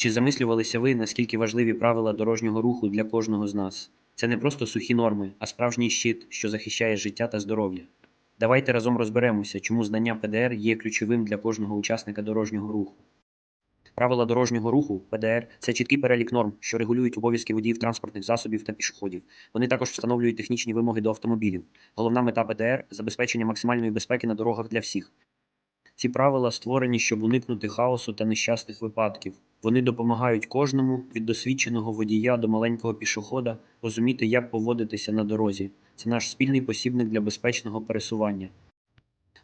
Чи замислювалися ви, наскільки важливі правила дорожнього руху для кожного з нас? Це не просто сухі норми, а справжній щит, що захищає життя та здоров'я. Давайте разом розберемося, чому знання ПДР є ключовим для кожного учасника дорожнього руху. Правила дорожнього руху ПДР це чіткий перелік норм, що регулюють обов'язки водіїв транспортних засобів та пішоходів. Вони також встановлюють технічні вимоги до автомобілів. Головна мета ПДР забезпечення максимальної безпеки на дорогах для всіх. Ці правила створені, щоб уникнути хаосу та нещасних випадків. Вони допомагають кожному від досвідченого водія до маленького пішохода розуміти, як поводитися на дорозі. Це наш спільний посібник для безпечного пересування.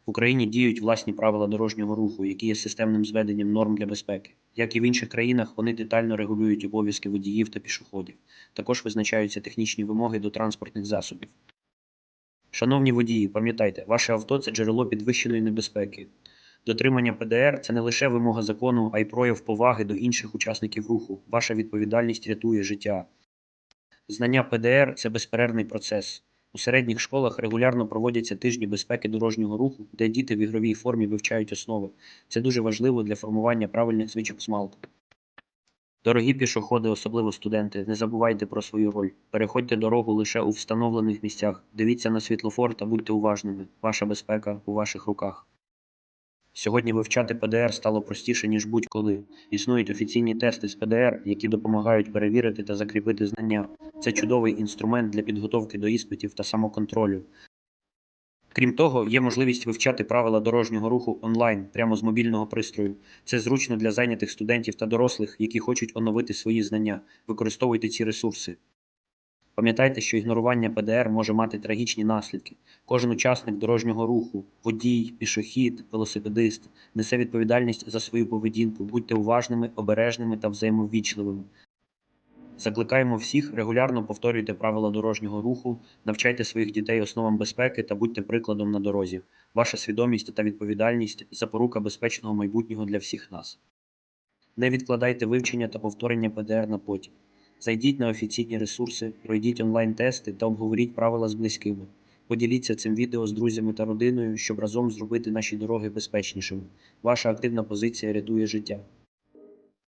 В Україні діють власні правила дорожнього руху, які є системним зведенням норм для безпеки. Як і в інших країнах, вони детально регулюють обов'язки водіїв та пішоходів. Також визначаються технічні вимоги до транспортних засобів. Шановні водії, пам'ятайте, ваше авто це джерело підвищеної небезпеки. Дотримання ПДР це не лише вимога закону, а й прояв поваги до інших учасників руху. Ваша відповідальність рятує життя. Знання ПДР це безперервний процес. У середніх школах регулярно проводяться тижні безпеки дорожнього руху, де діти в ігровій формі вивчають основи. Це дуже важливо для формування правильних звичок смалку. Дорогі пішоходи, особливо студенти, не забувайте про свою роль. Переходьте дорогу лише у встановлених місцях. Дивіться на світлофор та будьте уважними. Ваша безпека у ваших руках. Сьогодні вивчати ПДР стало простіше, ніж будь-коли. Існують офіційні тести з ПДР, які допомагають перевірити та закріпити знання. Це чудовий інструмент для підготовки до іспитів та самоконтролю. Крім того, є можливість вивчати правила дорожнього руху онлайн прямо з мобільного пристрою. Це зручно для зайнятих студентів та дорослих, які хочуть оновити свої знання. Використовуйте ці ресурси. Пам'ятайте, що ігнорування ПДР може мати трагічні наслідки. Кожен учасник дорожнього руху, водій, пішохід, велосипедист несе відповідальність за свою поведінку. Будьте уважними, обережними та взаємоввічливими. Закликаємо всіх регулярно повторюйте правила дорожнього руху, навчайте своїх дітей основам безпеки та будьте прикладом на дорозі. Ваша свідомість та відповідальність запорука безпечного майбутнього для всіх нас. Не відкладайте вивчення та повторення ПДР на потім. Зайдіть на офіційні ресурси, пройдіть онлайн-тести та обговоріть правила з близькими. Поділіться цим відео з друзями та родиною, щоб разом зробити наші дороги безпечнішими. Ваша активна позиція рятує життя.